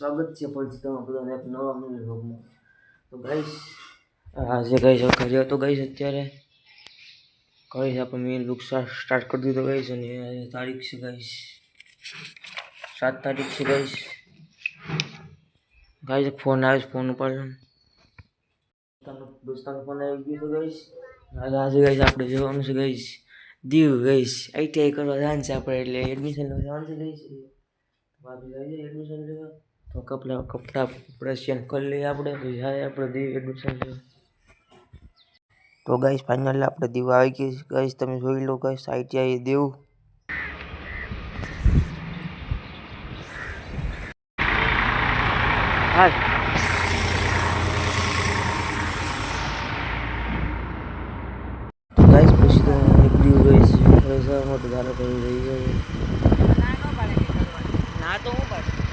स्वागत छ पॉलिथोन update none none रोब में तो गाइस आज ये गाइस ओके तो गाइस અત્યારે કઈ છે આપણે મેન લુક સાટ સ્ટાર્ટ કરી દીધો તો गाइस અને તારીખ છે गाइस 7 તારીખ છે गाइस गाइस ફોન આવ્યો છે ફોન ઉપર કા મિત્રનો ફોન આવ્યો ગયો તો गाइस आज આજે गाइस આપણે જોવાનું છે गाइस देऊ guys I take a advance આપણે એટલે એડમિશનનો एडवांस છે गाइस તો આવી જાય એડમિશન લેવા તો કપડા કપડા પ્રશ્યન કરી લઈએ આપણે પછી હા આપણે દીવ એડમિશન તો ગાઈશ ફાઇનલ આપણે દીવ આવી ગઈ ગાઈશ તમે જોઈ લો ગાઈશ આઈટીઆઈ દેવ હા ગાઈસ પછી તો એક દીવ ગાઈસ પૈસા મોટો ધારો કરી રહી છે ના તો હું પણ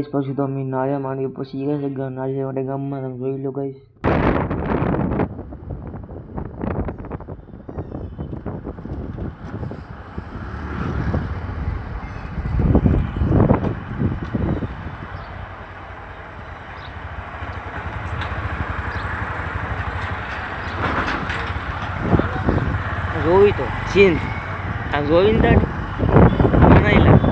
गाइस पर तो हम नारे मान के पसी गए नारे से बड़े गम में जो लोग गाइस रोहित हो चिंत हाँ, रोहिंद नहीं लगता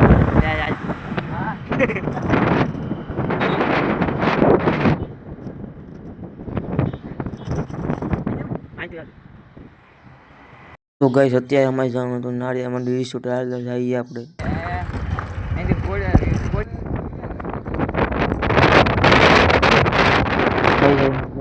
તો ગઈ અત્યારે અમારી જવાનું હતું નાળિયા મંડી વીસું ટાયર જઈએ આપણે Thank you.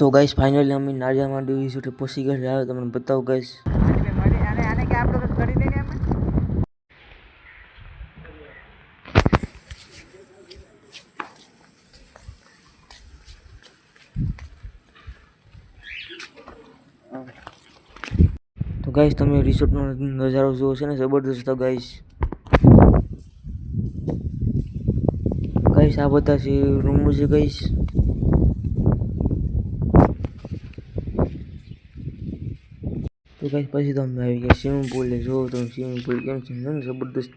તો ગાઈસ ફાઇનલી અમે નાળિયા માંડવી સુધી પછી ગયા આવે તમને બતાવો ગાઈસ તો ગાઈસ તમે રિસોર્ટનો નજારો જોવો છે ને જબરદસ્ત હતો ગાઈશ ગાઈસ આ બધા છે રૂમ છે ગઈશ तो कहीं પછી તમે આવી ગયા સ્વિમિંગ પુલ ને જોવો તો સ્વિમિંગ પુલ કેમ છે ને જબરદસ્ત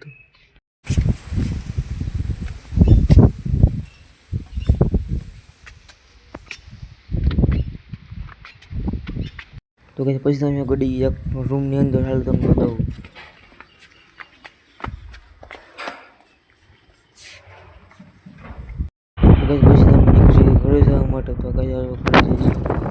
તો કઈ પછી તમે ગડી એક રૂમની અંદર હાલ તમને બતાવું પછી તમને ઘરે જવા માટે તો કઈ ઘરે જઈશું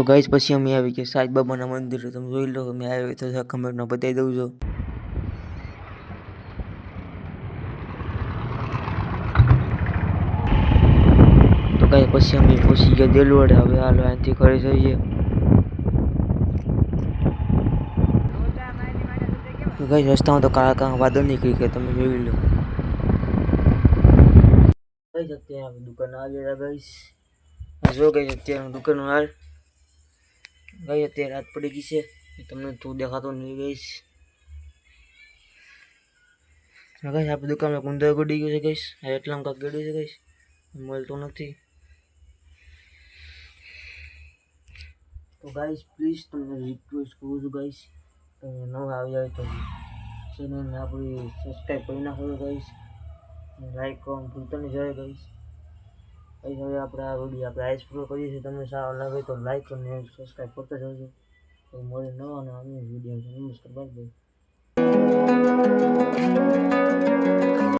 तो गाइस पसी हमें आगे के साईं बाबाना मंदिर तुम જોઈ લો અમે આવી તો કમેન્ટ નો બતાઈ દેજો તો गाइस पसी અમે પોસી ગયા દેલવડે હવે આ લો આતી કરે છે તો કે તો गाइस રસ્તામાં તો કાળા કવાડની કે તમે જોઈ લો ભઈ જતે હે હવે દુકાન આવે गाइस હસરો गाइस અત્યારે દુકાન નાલ ગઈ અત્યારે રાત પડી ગઈ છે તમને તું દેખાતો નહીં ગઈશ ગઈશ આપણી દુકાનમાં કુંદર ગડી ગયું છે ગઈશ એટલામાં કાંક ગડ્યું છે ગઈશ મળતું નથી તો ગાઈશ પ્લીઝ તમને રિક્વેસ્ટ કરું છું ગાઈશ તમે નવા આવી હોય તો ચેનલને આપણી સબસ્ક્રાઈબ કરી નાખો ગાઈશ લાઈક કરવાનું ભૂલતા નહીં જોઈએ ગાઈશ અહીં હવે આપણે આ વિડીયો આપણે આઈસ પૂરો કરીએ છીએ તમને સારો લાગે તો લાઈક અને સબસ્ક્રાઈબ કરતા જજો તો મળે નવા અને અન્ય વિડીયો નમસ્કાર બાય